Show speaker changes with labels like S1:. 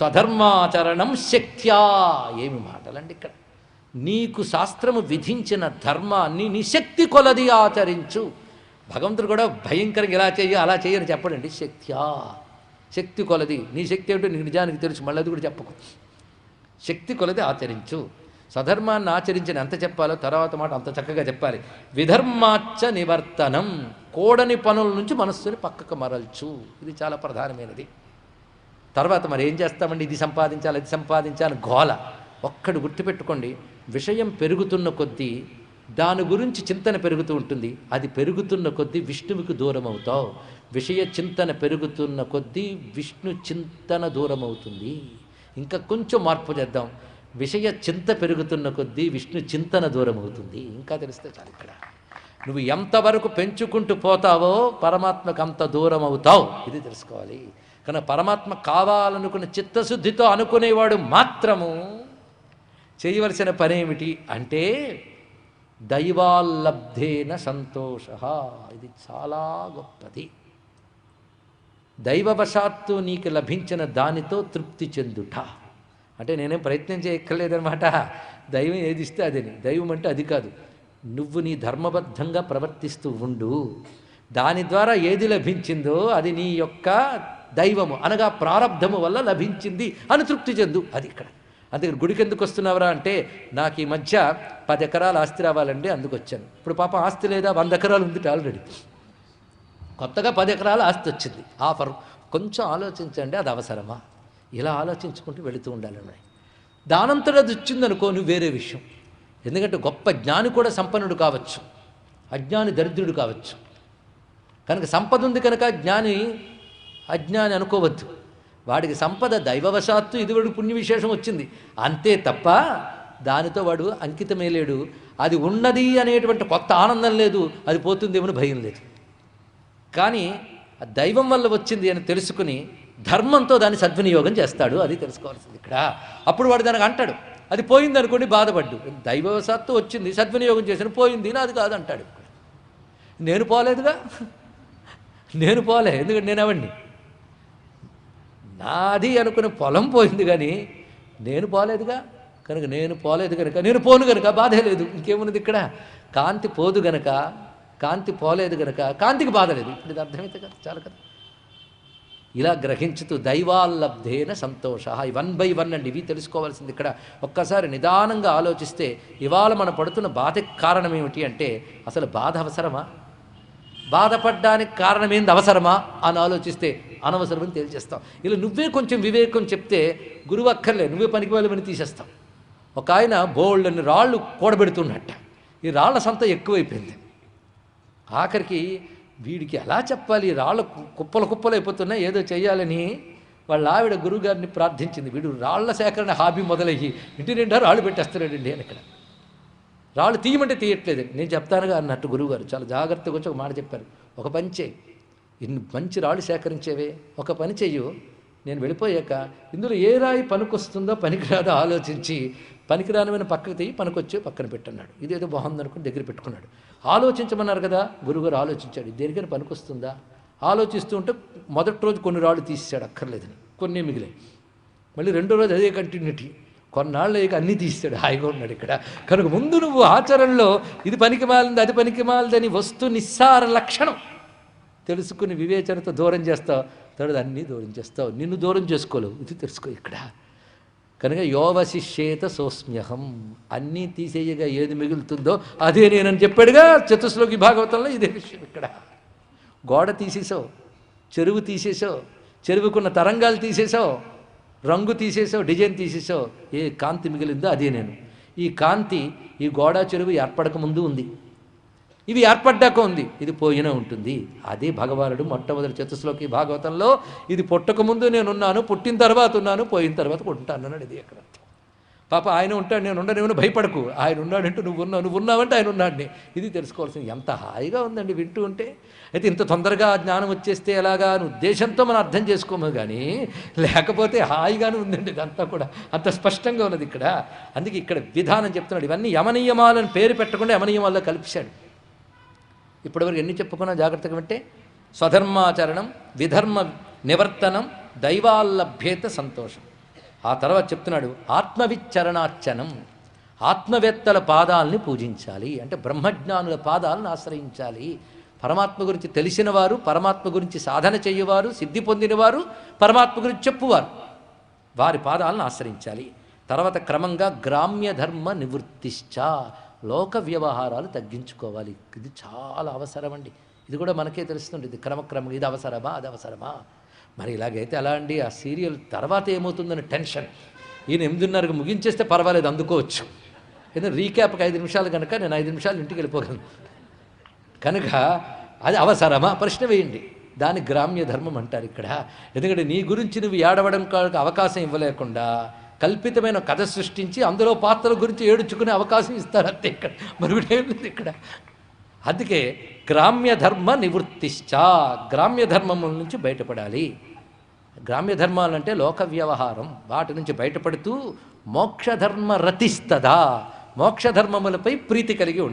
S1: త్వధర్మాచరణం శక్త్యా. ఏమి మాటలండి ఇక్కడ? నీకు శాస్త్రము విధించిన ధర్మాన్ని నీ శక్తి కొలది ఆచరించు. భగవంతుడు కూడా భయంకరంగా ఇలా చెయ్యి అలా చేయని చెప్పడండి. శక్త్యా. శక్తి కొలది. నీ శక్తి ఏమిటో నీకు నిజానికి తెలుసు. మళ్ళీ అది కూడా చెప్పకు. శక్తి కొలది ఆచరించు. సధర్మాన్ని ఆచరించిన ఎంత చెప్పాలో తర్వాత మాట అంత చక్కగా చెప్పాలి. విధర్మాచ్చ నివర్తనం. కోడని పనుల నుంచి మనస్సుని పక్కకు మరల్చు. ఇది చాలా ప్రధానమైనది. తర్వాత మరి ఏం చేస్తామండి? ఇది సంపాదించాలి అది సంపాదించాలి గోల. ఒక్కడు గుర్తుపెట్టుకోండి విషయం పెరుగుతున్న కొద్దీ దాని గురించి చింతన పెరుగుతూ ఉంటుంది. అది పెరుగుతున్న కొద్దీ విష్ణువుకి దూరం అవుతావు. విషయ చింతన పెరుగుతున్న కొద్దీ విష్ణు చింతన దూరం అవుతుంది. ఇంకా కొంచెం మార్పు చేద్దాం. విషయ చింత పెరుగుతున్న కొద్దీ విష్ణు చింతన దూరం అవుతుంది. ఇంకా తెలిస్తే చాలు ఇక్కడ. నువ్వు ఎంతవరకు పెంచుకుంటూ పోతావో పరమాత్మకు అంత దూరం అవుతావు. ఇది తెలుసుకోవాలి. కానీ పరమాత్మ కావాలనుకున్న చిత్తశుద్ధితో అనుకునేవాడు మాత్రము చేయవలసిన పని ఏమిటి అంటే దైవాల్లబ్ధేన సంతోష. ఇది చాలా గొప్పది. దైవవశాత్తు నీకు లభించిన దానితో తృప్తి చెందుట. అంటే నేనేం ప్రయత్నం చేయక్కర్లేదనమాట దైవం ఏది ఇస్తే అదని దైవం అంటే అది కాదు. నువ్వు నీ ధర్మబద్ధంగా ప్రవర్తిస్తూ ఉండు. దాని ద్వారా ఏది లభించిందో అది నీ యొక్క దైవము అనగా ప్రారంధము వల్ల లభించింది అని తృప్తి చెందు. అది ఇక్కడ. అందుకని గుడికి ఎందుకు వస్తున్నావురా అంటే నాకు ఈ మధ్య పది ఎకరాల ఆస్తి రావాలండి అందుకు వచ్చాను. ఇప్పుడు పాప ఆస్తి లేదా వంద ఎకరాలు ఉంది ఆల్రెడీ. కొత్తగా పది ఎకరాలు ఆస్తి వచ్చింది. ఆఫర్. కొంచెం ఆలోచించండి అది అవసరమా? ఇలా ఆలోచించుకుంటూ వెళుతూ ఉండాలని దానంతట అది వచ్చిందనుకో నువ్వు వేరే విషయం. ఎందుకంటే గొప్ప జ్ఞాని కూడా సంపన్నుడు కావచ్చు. అజ్ఞాని దరిద్రుడు కావచ్చు. కనుక సంపద ఉంది కనుక జ్ఞాని అజ్ఞాని అనుకోవద్దు. వాడికి సంపద దైవవశాత్తు ఇదివరకు పుణ్య విశేషం వచ్చింది. అంతే తప్ప దానితో వాడు అంకితమే లేడు. అది ఉన్నది అనేటువంటి కొత్త ఆనందం లేదు. అది పోతుందేమని భయం లేదు. కానీ ఆ దైవం వల్ల వచ్చింది అని తెలుసుకుని ధర్మంతో దాన్ని సద్వినియోగం చేస్తాడు. అది తెలుసుకోవాల్సింది ఇక్కడ. అప్పుడు వాడు దానికి అంటాడు. అది పోయింది అనుకోండి బాధపడ్డు. దైవవశాత్తు వచ్చింది సద్వినియోగం చేసిన పోయింది నాది కాదు అంటాడు. నేను పోలేదుగా? నేను పోలే. ఎందుకంటే నేను అవండి నాది అనుకుని పొలం పోయింది కానీ నేను పోలేదుగా. కనుక నేను పోలేదు కనుక నేను పోను కనుక బాధే లేదు. ఇంకేమున్నది ఇక్కడ? కాంతి పోదు గనక కాంతి పోలేదు గనక కాంతికి బాధ లేదు. ఇప్పుడు ఇది అర్థమైతే కదా? చాలు కదా? ఇలా గ్రహించుతూ దైవాల్లబ్ధేన సంతోష. ఈ వన్ బై వన్ అండి ఇవి తెలుసుకోవాల్సింది ఇక్కడ. ఒక్కసారి నిదానంగా ఆలోచిస్తే ఇవాళ మనం పడుతున్న బాధకి కారణం ఏమిటి అంటే అసలు బాధ అవసరమా? బాధపడ్డానికి కారణం అవసరమా? అని ఆలోచిస్తే అనవసరమని తేల్చేస్తాం. ఇలా నువ్వే కొంచెం వివేకం చెప్తే గురువు అక్కర్లే నువ్వే పనికి వెళ్ళమని తీసేస్తాం. ఒక ఆయన బోల్డ్ని రాళ్ళు కూడబెడుతున్నట్ట ఈ రాళ్ళ సంత ఎక్కువైపోయింది. ఆఖరికి వీడికి ఎలా చెప్పాలి? రాళ్ళ కు- కుప్పలు కుప్పలు అయిపోతున్నాయి ఏదో చేయాలని వాళ్ళ ఆవిడ గురువుగారిని ప్రార్థించింది. వీడు రాళ్ళ సేకరణ హాబీ మొదలయ్యి ఇంటి నిండా రాళ్ళు పెట్టేస్తున్నాడండి అని ఇక్కడ. రాళ్ళు తీయమంటే తీయట్లేదు. నేను చెప్తానుగా అన్నట్టు గురువుగారు. చాలా జాగ్రత్తగా వచ్చి ఒక మాట చెప్పారు. ఒక పని చేయి ఇన్ని మంచి రాళ్ళు సేకరించేవే? ఒక పని చెయ్యు. నేను వెళ్ళిపోయాక ఇందులో ఏ రాయి పనికొస్తుందో పనికిరాదో ఆలోచించి పనికిరానిమైన పక్కకు తీయి పనికొచ్చే పక్కన పెట్టన్నాడు. ఇదేదో బాగుంది అనుకుని దగ్గర పెట్టుకున్నాడు. ఆలోచించమన్నారు కదా? గురుగారు ఆలోచించాడు. దేనికైనా పనికొస్తుందా? ఆలోచిస్తూ ఉంటే మొదటి రోజు కొన్ని రాళ్ళు తీసేశాడు అక్కర్లేదని. కొన్ని మిగిలాయి. మళ్ళీ రెండో రోజు అదే కంటిన్యూటీ కొన్నాళ్ళు ఇక అన్నీ తీస్తాడు హాయిగా ఉన్నాడు ఇక్కడ. కనుక ముందు నువ్వు ఆచరణలో ఇది పనికి మాలింది అది పనికి మాలిందని వస్తు నిస్సార లక్షణం. తెలుసుకుని వివేచనతో దూరం చేస్తావు. తర్వాత అన్నీ దూరం చేస్తావు. నిన్ను దూరం చేసుకోలేవు. ఇది తెలుసుకో ఇక్కడ. కనుక యోవశిష్యేత సోస్మ్యహం. అన్నీ తీసేయగా ఏది మిగులుతుందో అదే నేనని చెప్పాడుగా చతుశ్లోకి భాగవతంలో ఇదే విషయం ఇక్కడ. గోడ తీసేసావు. చెరువు తీసేసావు. చెరువుకున్న తరంగాలు తీసేసావు. రంగు తీసేసావు. డిజైన్ తీసేసావు. ఏ కాంతి మిగిలిందో అదే నేను. ఈ కాంతి ఈ గోడ చెరువు ఏర్పడక ముందు ఉంది. ఇవి ఏర్పడ్డాక ఉంది. ఇది పోయిన ఉంటుంది. అదే భగవానుడు మొట్టమొదటి చతుశ్లోకి భాగవతంలో ఇది పుట్టక ముందు నేనున్నాను పుట్టిన తర్వాత ఉన్నాను పోయిన తర్వాత ఉంటాను అన్నాడు. ఇది ఎక్కడ పాప ఆయన ఉంటాడు నేను ఉండనేమో భయపడకు. ఆయన ఉన్నాడంటే నువ్వు ఉన్నావు నువ్వు ఉన్నావంటే ఆయన ఉన్నాడిని. ఇది తెలుసుకోవాల్సింది ఎంత హాయిగా ఉందండి వింటూ ఉంటే. అయితే ఇంత తొందరగా జ్ఞానం వచ్చేస్తే ఎలాగా అని ఉద్దేశంతో మనం అర్థం చేసుకోము కానీ లేకపోతే హాయిగానే ఉందండి ఇదంతా కూడా. అంత స్పష్టంగా ఉన్నది ఇక్కడ. అందుకే ఇక్కడ విధానం చెప్తున్నాడు. ఇవన్నీ యమనియమాలను పేరు పెట్టకుండా యమనియమాల్లో కల్పించాడు ఇప్పటివరకు ఎన్ని చెప్పుకున్నా జాగ్రత్తగా అంటే స్వధర్మాచరణం విధర్మ నివర్తనం దైవాల్లభ్యేత సంతోషం. ఆ తర్వాత చెప్తున్నాడు ఆత్మవిచ్చరణార్చనం. ఆత్మవేత్తల పాదాలని పూజించాలి. అంటే బ్రహ్మజ్ఞానుల పాదాలను ఆశ్రయించాలి. పరమాత్మ గురించి తెలిసిన వారు పరమాత్మ గురించి సాధన చేయవారు సిద్ధి పొందినవారు పరమాత్మ గురించి చెప్పువారు. వారి పాదాలను ఆశ్రయించాలి. తర్వాత క్రమంగా గ్రామ్య ధర్మ నివృత్తిశ్చ. లోక వ్యవహారాలు తగ్గించుకోవాలి. ఇది చాలా అవసరం అండి. ఇది కూడా మనకే తెలుస్తుంది. ఇది క్రమక్రమంగా ఇది అవసరమా అది అవసరమా? మరి ఇలాగైతే అలా అండి? ఆ సీరియల్ తర్వాత ఏమవుతుందని టెన్షన్. ఈయన ఎనిమిదిన్నరకు ముగించేస్తే పర్వాలేదు అందుకోవచ్చు. ఎందుకంటే రీక్యాప్కి ఐదు నిమిషాలు కనుక నేను ఐదు నిమిషాలు ఇంటికి వెళ్ళిపోగలను. కనుక అది అవసరమా? ప్రశ్న వేయండి. దాని గ్రామ్య ధర్మం అంటారు ఇక్కడ. ఎందుకంటే నీ గురించి నువ్వు ఏడవడం కాక అవకాశం ఇవ్వలేకుండా కల్పితమైన కథ సృష్టించి అందులో పాత్రల గురించి ఏడుచుకునే అవకాశం ఇస్తారు. అంతే ఇక్కడ. మరొకటేం లేదు ఇక్కడ. అందుకే గ్రామ్య ధర్మ నివృత్తిశ్చ. గ్రామ్య ధర్మముల నుంచి బయటపడాలి. గ్రామ్య ధర్మాలంటే లోక వ్యవహారం. వాటి నుంచి బయటపడుతూ మోక్షధర్మ రతిస్తదా. మోక్షధర్మములపై ప్రీతి కలిగి ఉంటుంది